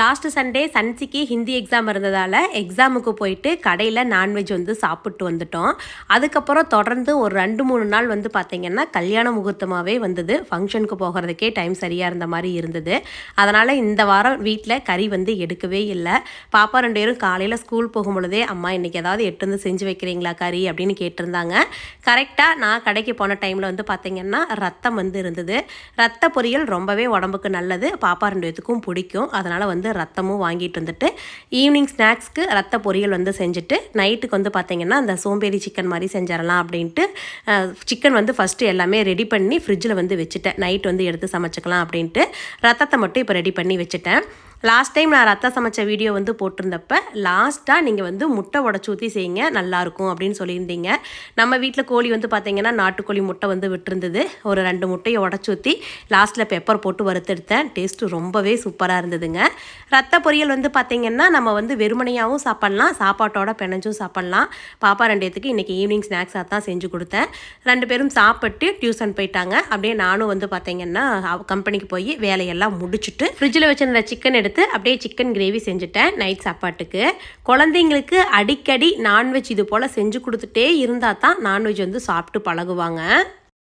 Last Sunday சன்சிக்கு Hindi exam இருந்ததால் எக்ஸாமுக்கு போயிட்டு கடையில் நான்வெஜ் வந்து சாப்பிட்டு வந்துட்டோம். அதுக்கப்புறம் தொடர்ந்து ஒரு ரெண்டு மூணு நாள் வந்து பார்த்திங்கன்னா கல்யாண முகூர்த்தமாகவே வந்தது. ஃபங்க்ஷனுக்கு போகிறதுக்கே டைம் சரியாக இருந்த மாதிரி இருந்தது. அதனால் இந்த வாரம் வீட்டில் கறி வந்து எடுக்கவே இல்லை. பாப்பா ரெண்டு பேரும் காலையில் ஸ்கூல் போகும் பொழுதே அம்மா இன்றைக்கி ஏதாவது எட்டுந்து செஞ்சு வைக்கிறீங்களா கறி? அப்படின்னு கேட்டிருந்தாங்க. கரெக்டாக நான் கடைக்கு போன டைமில் வந்து பார்த்திங்கன்னா ரத்தம் வந்து இருந்தது. ரத்த பொரியல் ரொம்பவே உடம்புக்கு நல்லது. பாப்பா ரெண்டு பேத்துக்கும் பிடிக்கும். அதனால் வந்து ரத்தமும் வாங்கிட்டு வந்துட்டு ஈவினிங் ஸ்நாக்ஸ்க்கு ரத்த பொரியல் வந்து செஞ்சுட்டு நைட்டுக்கு வந்து பார்த்திங்கன்னா அந்த சோம்பேறி சிக்கன் மாதிரி செஞ்சிடலாம் அப்படின்ட்டு சிக்கன் வந்து ஃபஸ்ட்டு எல்லாமே ரெடி பண்ணி ஃப்ரிட்ஜில் வந்து வச்சுட்டேன். நைட் வந்து எடுத்து சமைச்சிக்கலாம் அப்படின்ட்டு ரத்தத்தை மட்டும் இப்போ ரெடி பண்ணி வச்சுட்டேன். லாஸ்ட் டைம் நான் ரத்தம் சமைச்ச வீடியோ வந்து போட்டிருந்தப்ப லாஸ்ட்டாக நீங்கள் வந்து முட்டை உடச்சி ஊற்றி செய்யுங்க நல்லாயிருக்கும் அப்படின்னு சொல்லியிருந்தீங்க. நம்ம வீட்டில் கோழி வந்து பார்த்தீங்கன்னா நாட்டுக்கோழி முட்டை வந்து விட்டுருந்தது. ஒரு ரெண்டு முட்டையை உடச்சி ஊற்றி லாஸ்ட்டில் பெப்பர் போட்டு வறுத்தெடுத்தேன். டேஸ்ட்டு ரொம்பவே சூப்பராக இருந்ததுங்க. ரத்த பொரியல் வந்து பார்த்தீங்கன்னா நம்ம வந்து வெறுமனையாகவும் சாப்பிட்லாம் சாப்பாட்டோட பிணைஞ்சும் சாப்பிட்லாம். பாப்பா ரெண்டேத்துக்கு இன்றைக்கி ஈவினிங் ஸ்நாக்ஸாக தான் செஞ்சு கொடுத்தேன். ரெண்டு பேரும் சாப்பிட்டு டியூஷன் போயிட்டாங்க. அப்படியே நானும் வந்து பார்த்தீங்கன்னா கம்பெனிக்கு போய் வேலையெல்லாம் முடிச்சுட்டு ஃப்ரிட்ஜில் வச்சிருந்த சிக்கன் எடுத்து எடுத்து அப்படியே சிக்கன் கிரேவி செஞ்சுட்டேன் நைட் சாப்பாட்டுக்கு. குழந்தைங்களுக்கு அடிக்கடி நான்வெஜ் இது போல் செஞ்சு கொடுத்துட்டே இருந்தால் தான் நான்வெஜ் வந்து சாப்பிட்டு பழகுவாங்க.